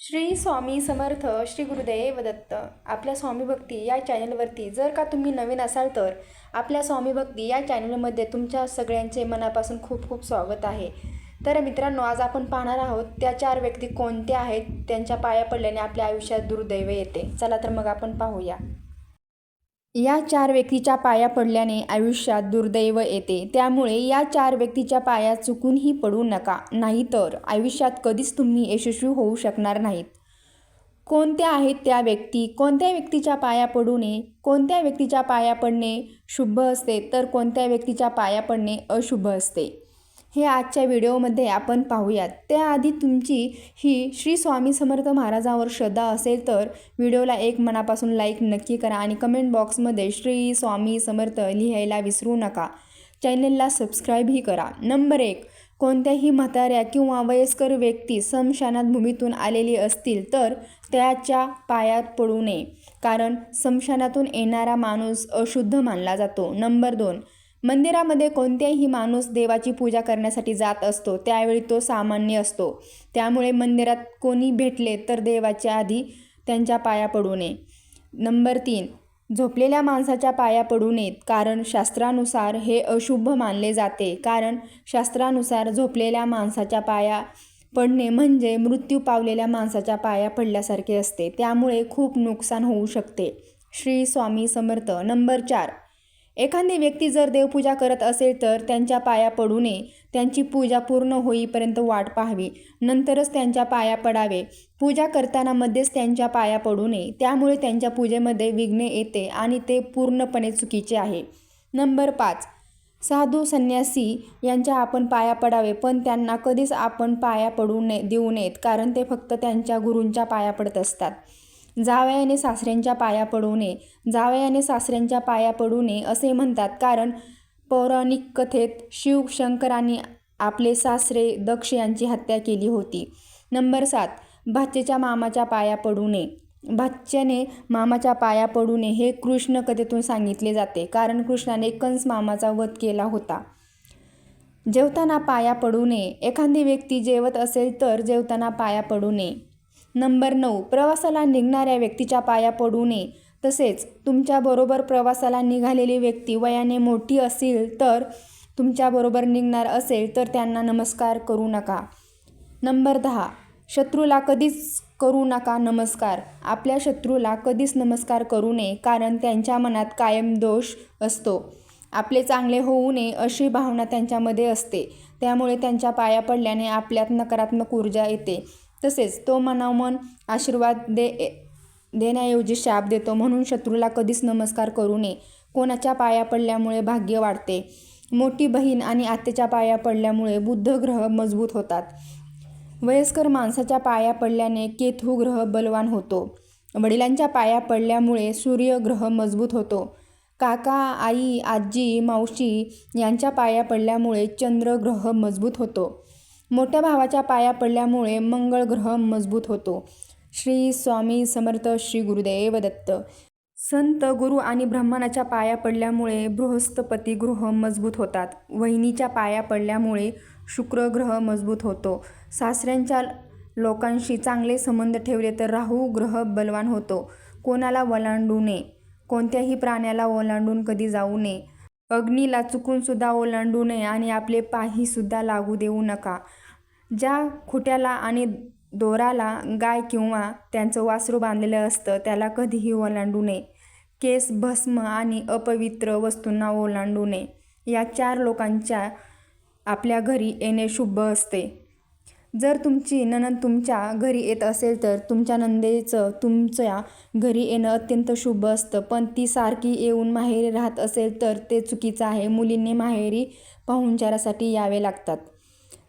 श्री स्वामी समर्थ श्री गुरुदेव दत्त आपल्या स्वामी भक्ती या चॅनलवरती जर का तुम्ही नवीन असाल तर आपल्या स्वामी भक्ती या चॅनलमध्ये तुमच्या सगळ्यांचे मनापासून खूप खूप स्वागत आहे. तर मित्रांनो आज आपण पाहणार आहोत त्या चार व्यक्ती कोणत्या आहेत त्यांच्या पाया पडल्याने आपल्या आयुष्यात दुर्दैव येते. चला तर मग आपण पाहूया. या चार व्यक्तीच्या पाया पडल्याने आयुष्यात दुर्दैव येते. त्यामुळे या चार व्यक्तीच्या पाया चुकूनही पडू नका. नाहीतर आयुष्यात कधीच तुम्ही यशस्वी होऊ शकणार नाहीत. कोणत्या आहेत त्या व्यक्ती? कोणत्या व्यक्तीच्या पाया पडू नये कोणत्या व्यक्तीच्या पाया पडणे शुभ असते तर कोणत्या व्यक्तीच्या पाया पडणे अशुभ असते? हे आजच्या व्हिडिओमध्ये आपण पाहूयात. त्याआधी तुमची ही श्री स्वामी समर्थ महाराजांवर श्रद्धा असेल तर व्हिडिओला एक मनापासून लाईक नक्की करा आणि कमेंट बॉक्समध्ये श्री स्वामी समर्थ लिहायला विसरू नका. चॅनलला सबस्क्राईबही करा. नंबर एक कोणत्याही म्हाताऱ्या किंवा वयस्कर व्यक्ती समशानात भूमीतून आलेली असतील तर त्याच्या पायात पडू नये. कारण समशानातून येणारा माणूस अशुद्ध मानला जातो. नंबर दोन मंदिरामध्ये कोणत्याही माणूस देवाची पूजा करण्यासाठी जात असतो त्यावेळी तो सामान्य असतो. त्यामुळे मंदिरात कोणी भेटले तर देवाच्या आधी त्यांच्या पाया पडू नये. नंबर तीन झोपलेल्या माणसाच्या पाया पडू नयेत कारण शास्त्रानुसार हे अशुभ मानले जाते. कारण शास्त्रानुसार झोपलेल्या माणसाच्या पाया पडणे म्हणजे मृत्यू पावलेल्या माणसाच्या पाया पडल्यासारखे असते. त्यामुळे खूप नुकसान होऊ शकते. श्री स्वामी समर्थ. नंबर चार एखादी व्यक्ती जर देवपूजा करत असेल तर त्यांच्या पाया पडू नये. त्यांची पूजा पूर्ण होईपर्यंत वाट पाहावी. नंतरच त्यांच्या पाया पडावे. पूजा करताना मध्येच त्यांच्या पाया पडू नये. त्यामुळे त्यांच्या पूजेमध्ये विघ्न येते आणि ते पूर्णपणे चुकीचे आहे. नंबर पाच. साधू संन्यासी यांच्या आपण पाया पडावे पण त्यांना कधीच आपण पाया पडू नये देऊ नयेत कारण ते फक्त त्यांच्या गुरूंच्या पाया पडत असतात. जावयाने सासऱ्यांच्या पाया पडू नये जावयाने सासऱ्यांच्या पाया पडू नये असे म्हणतात. कारण पौराणिक कथेत शिव शंकरांनी आपले सासरे दक्ष यांची हत्या केली होती. नंबर सात भाच्याच्या मामाच्या पाया पडू नये. भाच्याने मामाच्या पाया पडू नये हे कृष्ण कथेतून सांगितले जाते. कारण कृष्णाने कंस मामाचा वध केला होता. जेवताना पाया पडू नये. एखादी व्यक्ती जेवत असेल तर जेवताना पाया पडू नये. नंबर नऊ प्रवासाला निघणाऱ्या व्यक्तीच्या पाया पडू नये. तसेच तुमच्याबरोबर प्रवासाला निघालेली व्यक्ती वयाने मोठी असेल तर तुमच्याबरोबर निघणार असेल तर त्यांना नमस्कार करू नका. नंबर दहा शत्रूला कधीच करू नका नमस्कार. आपल्या शत्रूला कधीच नमस्कार करू नये कारण त्यांच्या मनात कायम दोष असतो. आपले चांगले होऊ नये अशी भावना त्यांच्यामध्ये असते. त्यामुळे त्यांच्या पाया पडल्याने आपल्यात नकारात्मक ऊर्जा येते. तसेच तो मनामन आशीर्वाद दे देण्याऐवजी शाप देतो म्हणून शत्रूला कधीच नमस्कार करू नये. कोणाच्या पाया पडल्यामुळे भाग्य वाढते. मोठी बहीण आणि आत्याच्या पाया पडल्यामुळे बुद्ध ग्रह मजबूत होतात. वयस्कर माणसाच्या पाया पडल्याने केतू ग्रह बलवान होतो. वडिलांच्या पाया पडल्यामुळे सूर्यग्रह मजबूत होतो. काका आई आजी मावशी यांच्या पाया पडल्यामुळे चंद्र ग्रह मजबूत होतो. मोठ्या भावाच्या पाया पडल्यामुळे मंगळ ग्रह मजबूत होतो. श्री स्वामी समर्थ श्री गुरुदेव दत्त. संत गुरु आणि ब्राह्मणाच्या पाया पडल्यामुळे बृहस्पती ग्रह मजबूत होतात. वहिनीच्या पाया पडल्यामुळे शुक्र ग्रह मजबूत होतो. सासऱ्यांच्या लोकांशी चांगले संबंध ठेवले तर राहू ग्रह बलवान होतो. कोणाला वलांडू नये. कोणत्याही प्राण्याला ओलांडून कधी जाऊ नये. अग्नीला चुकूनसुद्धा ओलांडू नये आणि आपले पाहीसुद्धा लागू देऊ नका. ज्या खुट्याला आणि दोराला गाय किंवा त्यांचं वासरू बांधलेलं असतं त्याला कधीही ओलांडू नये. केस भस्म आणि अपवित्र वस्तूंना ओलांडू नये. या चार लोकांच्या आपल्या घरी येणे शुभ असते. जर तुमची ननद तुमच्या घरी येत असेल तर तुमच्या नंदेचं तुमच्या घरी येणं अत्यंत शुभ असतं. पण ती सारखी येऊन माहेरी राहत असेल तर ते चुकीचं आहे. मुलींनी माहेरी पाहुणचारासाठी यावे लागतात.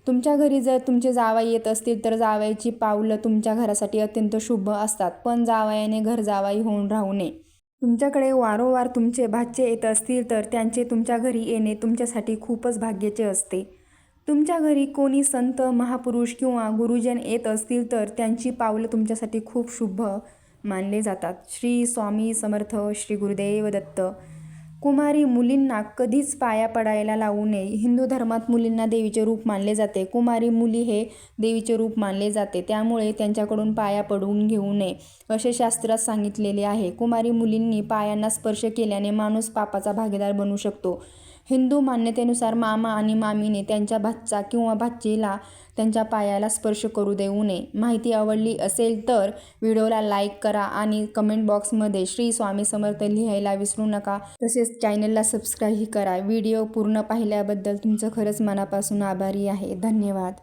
तुमच्या घरी जर तुमचे जावाई येत असतील तर जावयाची पावलं तुमच्या घरासाठी अत्यंत शुभ असतात. पण जावयाने घर जावाई होऊन राहू नये. तुमच्याकडे वारंवार तुमचे भाचे येत असतील तर त्यांचे तुमच्या घरी येणे तुमच्यासाठी खूपच भाग्याचे असते. तुमच्या घरी कोणी संत महापुरुष किंवा गुरुजन येत असतील तर त्यांची पावलं तुमच्यासाठी खूप शुभ मानले जातात. श्री स्वामी समर्थ श्री गुरुदेव दत्त. कुमारी मुलींना कधीच पाया पडायला लावू नये. हिंदू धर्मात मुलींना देवीचे रूप मानले जाते. कुमारी मुली हे देवीचे रूप मानले जाते. त्यामुळे त्यांच्याकडून पाया पडवून घेऊ नये असे शास्त्रात सांगितलेले आहे. कुमारी मुलींनी पायांना स्पर्श केल्याने माणूस पापाचा भागीदार बनू शकतो. हिंदू मान्यतेनुसार मामा आणि मामीने त्यांच्या भाच्या किंवा भाचीला त्यांच्या पायाला स्पर्श करू देऊ नये. माहिती आवडली असेल तर व्हिडिओला लाईक करा आणि कमेंट बॉक्समध्ये श्री स्वामी समर्थ लिहायला विसरू नका. तसेच चॅनलला सबस्क्राईबही करा. व्हिडिओ पूर्ण पाहिल्याबद्दल तुमचं खरंच मनापासून आभारी आहे. धन्यवाद.